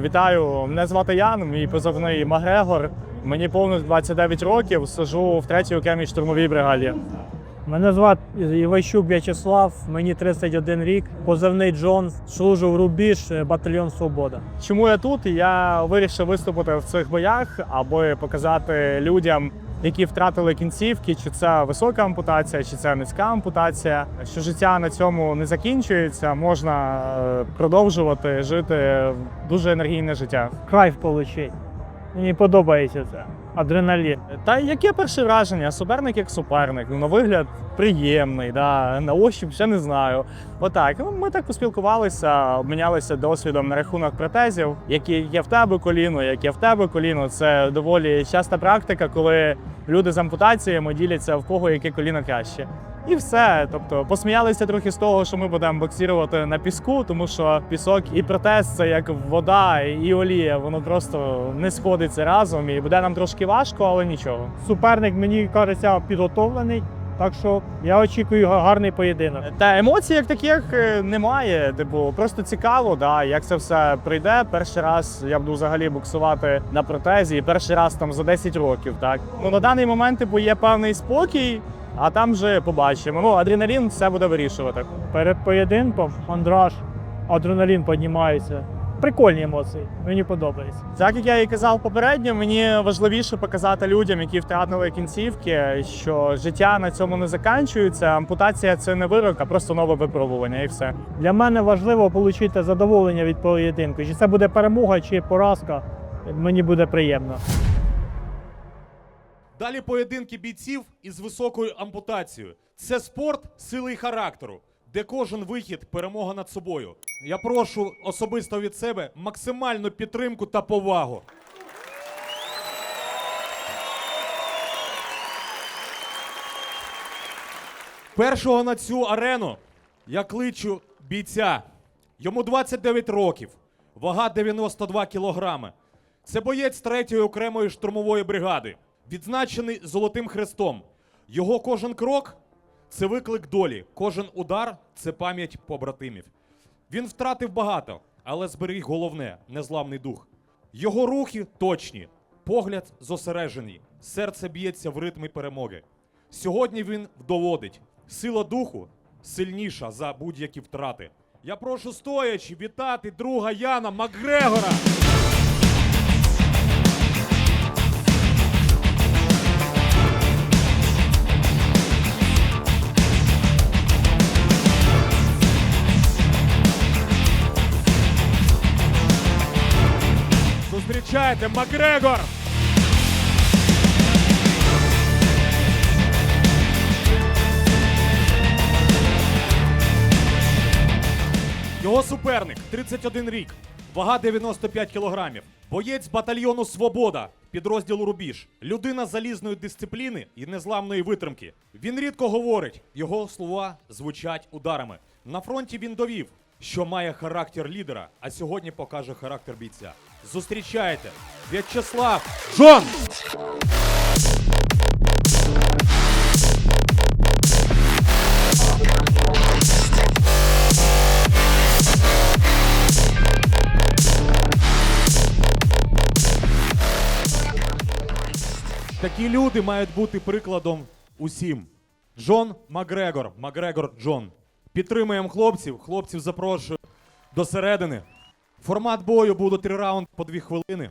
Вітаю, мене звати Ян, мій позивний Магрегор. Мені повно 29 років, служу в 3-й окремій штурмовій бригаді. Мене звати Івайщук В'ячеслав, мені 31 рік, позивний Джон, служу в Рубіж, е, батальйон Свобода. Чому я тут? Я вирішив виступити в цих боях, аби показати людям, які втратили кінцівки, чи це висока ампутація, чи це низька ампутація. Що життя на цьому не закінчується, можна е, продовжувати жити дуже енергійне життя. Кайф получить. Мені подобається це. Адреналін. Та яке перше враження? Суперник як суперник. На вигляд приємний, да. на ощупь ще не знаю. Отак. Ну, ми так поспілкувалися, обмінялися досвідом на рахунок протезів, які є в тебе коліно, яке в тебе коліно. Це доволі часта практика, коли люди з ампутаціями діляться в кого яке коліно краще. І все. Тобто посміялися трохи з того, що ми будемо боксірувати на піску, тому що пісок і протез це як вода і олія, воно просто не сходиться разом і буде нам трошки важко, але нічого. Суперник мені кажеться підготовлений, так що я очікую гарний поєдинок. Та емоцій як таких е, немає. Типу, просто цікаво, да, як це все прийде. Перший раз я буду взагалі боксувати на протезі, і перший раз там за 10 років. Так ну на даний момент типу, є певний спокій, а там вже побачимо. Ну, адреналін все буде вирішувати. Перед поєдинком мандраж, адреналін піднімається. Прикольні емоції, мені подобається. Так як я і казав попередньо, мені важливіше показати людям, які втратили кінцівки, що життя на цьому не закінчується. Ампутація це не вирок, а просто нове випробування, і все. Для мене важливо отримати задоволення від поєдинку. Чи це буде перемога, чи поразка, мені буде приємно. Далі поєдинки бійців із високою ампутацією. Це спорт сили і характеру, де кожен вихід перемога над собою. Я прошу особисто від себе максимальну підтримку та повагу. Першого на цю арену я кличу бійця. Йому 29 років, вага 92 кілограми. Це боєць 3-ї окремої штурмової бригади, відзначений Золотим Хрестом. Його кожен крок це виклик долі, кожен удар це пам'ять побратимів. Він втратив багато, але зберіг головне незламний дух. Його рухи точні, погляд зосереджений, серце б'ється в ритмі перемоги. Сьогодні він доводить, сила духу сильніша за будь-які втрати. Я прошу стоячи вітати друга Яна Макгрегора. Зустрічайте Макгрегор! Його суперник 31 рік, вага 95 кілограмів. Боєць батальйону Свобода, підрозділу Рубіж, людина залізної дисципліни і незламної витримки. Він рідко говорить, його слова звучать ударами. На фронті він довів, що має характер лідера, а сьогодні покаже характер бійця. Зустрічайте В'ячеслав Джон! Такі люди мають бути прикладом усім. Джон Макгрегор, Макгрегор Джон. Підтримуємо хлопців. Хлопців запрошую до середини. Формат бою буде три раунди по дві хвилини.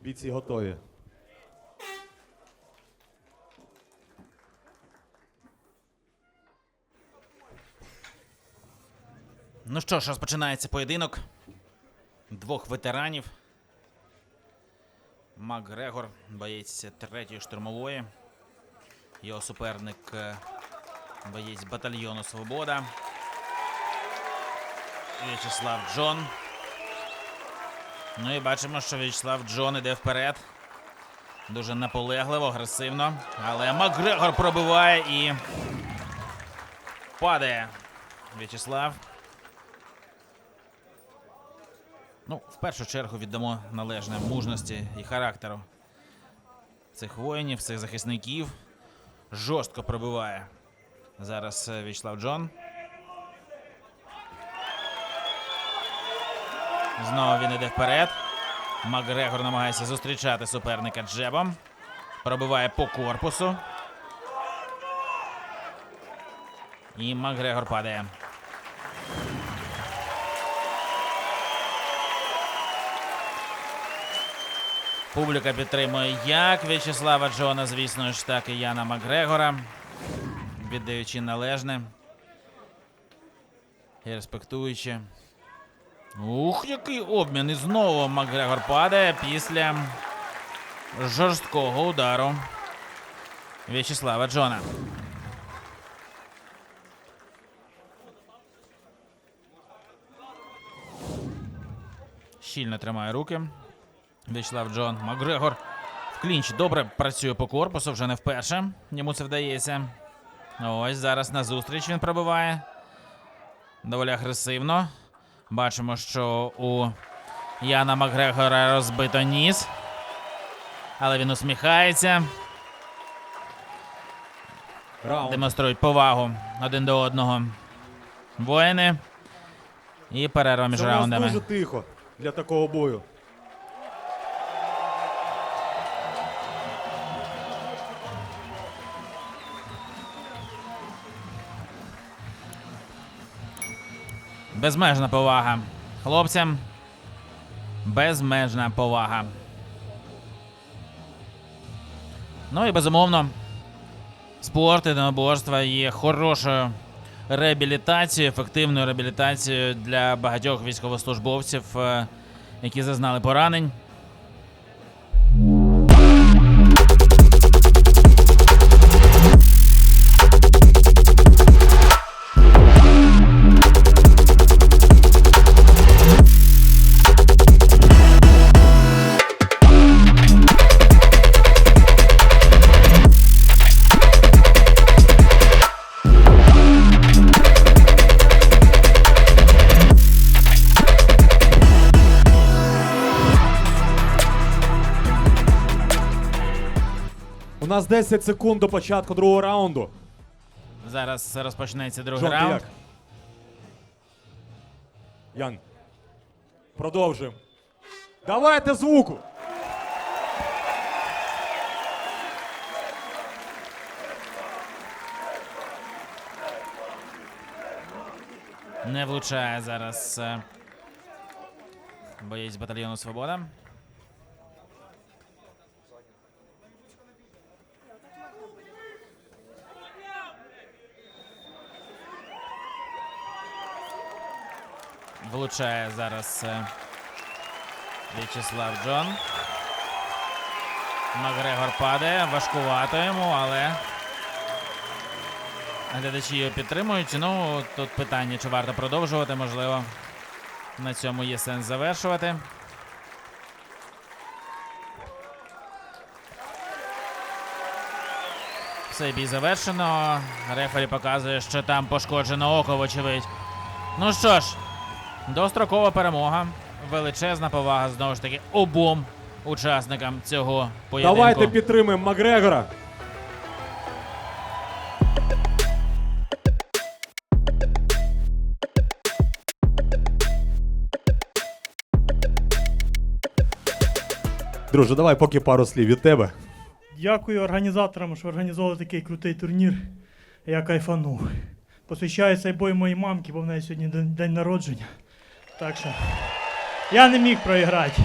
Бійці готові. Ну що ж, розпочинається поєдинок двох ветеранів. Макгрегор, боєць третьої штурмової. Його суперник е, боєць батальйону Свобода. В'ячеслав Джон. Ну і бачимо, що В'ячеслав Джон іде вперед. Дуже наполегливо, агресивно. Але Макгрегор пробиває і падає. В'ячеслав. Ну, в першу чергу віддамо належне мужності і характеру цих воїнів, цих захисників. Жорстко пробиває зараз е, В'ячеслав Джон. Знову він іде вперед. Макгрегор намагається зустрічати суперника джебом. Пробиває по корпусу. І Макгрегор падає. Публіка підтримує як В'ячеслава Джона, звісно ж, так і Яна Макгрегора, віддаючи належне і респектуючи. Ух, який обмін! І знову Макгрегор падає після жорсткого удару В'ячеслава Джона. Щільно тримає руки. В'ячеслав Джон Макгрегор в клінч добре працює по корпусу, вже не вперше. Йому це вдається. Ось зараз на зустріч він пробиває. Доволі агресивно. Бачимо, що у Яна Макгрегора розбито ніс. Але він усміхається, Раунд. демонструють повагу один до одного. Воїни. І перерва між Це у нас раундами. дуже тихо для такого бою. Безмежна повага. Хлопцям. Безмежна повага. Ну і безумовно, спорт і единоборства є хорошою реабілітацією, ефективною реабілітацією для багатьох військовослужбовців, е, які зазнали поранень. Нас 10 секунд до початку другого раунду. Зараз розпочнеться другий Джон, ти раунд. як? Ян. Продовжуємо. Давайте звуку. Не влучає зараз е, боєць батальйону Свобода. Влучає зараз е, В'ячеслав Джон. Макгрегор падає, важкувато йому, але Глядачі його підтримують. Ну, тут питання, чи варто продовжувати, можливо. На цьому є сенс завершувати. Все, бій завершено. Рефері показує, що там пошкоджено око, вочевидь. Ну що ж, дострокова перемога. Величезна повага знову ж таки обом учасникам цього поєдинку. Давайте підтримуємо Макгрегора. Друже, давай поки пару слів від тебе. Дякую організаторам, що організували такий крутий турнір. Я кайфанув. Посвящаю цей бой моїй мамці, бо в неї сьогодні день, день народження. Так що я не міг проіграти.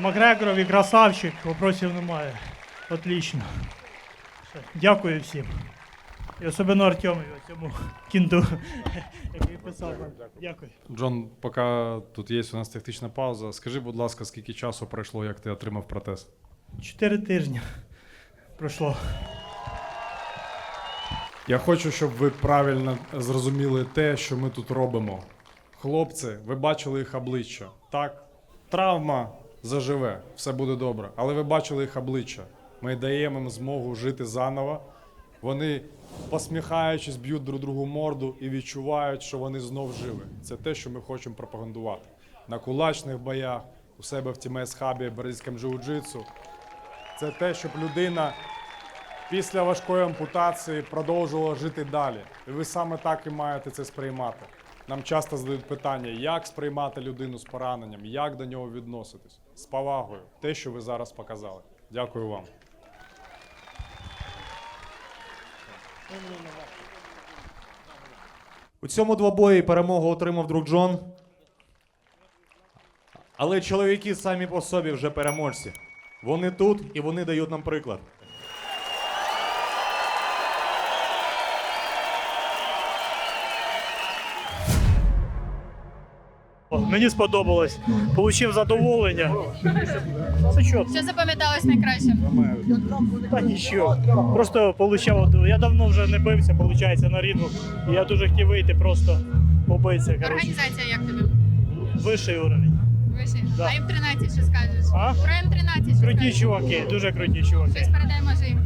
Макгрегорові красавчик, вопросів немає. Отлично. Дякую всім. І особливо Артемові, цьому кінду, який писав. Дякую. Джон, поки тут є у нас технічна пауза, скажи, будь ласка, скільки часу пройшло, як ти отримав протез? Чотири тижні пройшло. Я хочу, щоб ви правильно зрозуміли те, що ми тут робимо. Хлопці, ви бачили їх обличчя. Так, травма заживе, все буде добре. Але ви бачили їх обличчя. Ми даємо їм змогу жити заново. Вони, посміхаючись, б'ють друг другу морду і відчувають, що вони знов живі. Це те, що ми хочемо пропагандувати. На кулачних боях, у себе в тімейс хабі, бразильському джиу-джитсу. Це те, щоб людина після важкої ампутації продовжувала жити далі. І ви саме так і маєте це сприймати. Нам часто задають питання, як сприймати людину з пораненням, як до нього відноситись. З повагою, те, що ви зараз показали. Дякую вам. У цьому двобої перемогу отримав друг Джон. Але чоловіки самі по собі вже переможці. Вони тут і вони дають нам приклад. Мені сподобалось. Получив задоволення. Це що? Що запам'яталось найкраще? Та нічого. Просто получав. Я давно вже не бився, виходить, на рінгу. Я дуже хотів вийти, просто побитися. Коротше, Організація як тобі? вищий уровень. Виші. Да. А М13 що скажеш? А? Про М13 що Круті скажеш? чуваки, дуже круті чуваки. Щось передай може їм.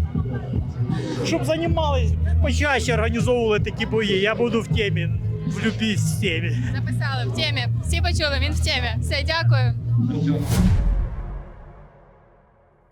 Щоб займались, почаще організовували такі бої. Я буду в темі, в любій темі. Записали в темі. Всі почули, він в темі. Все, дякую.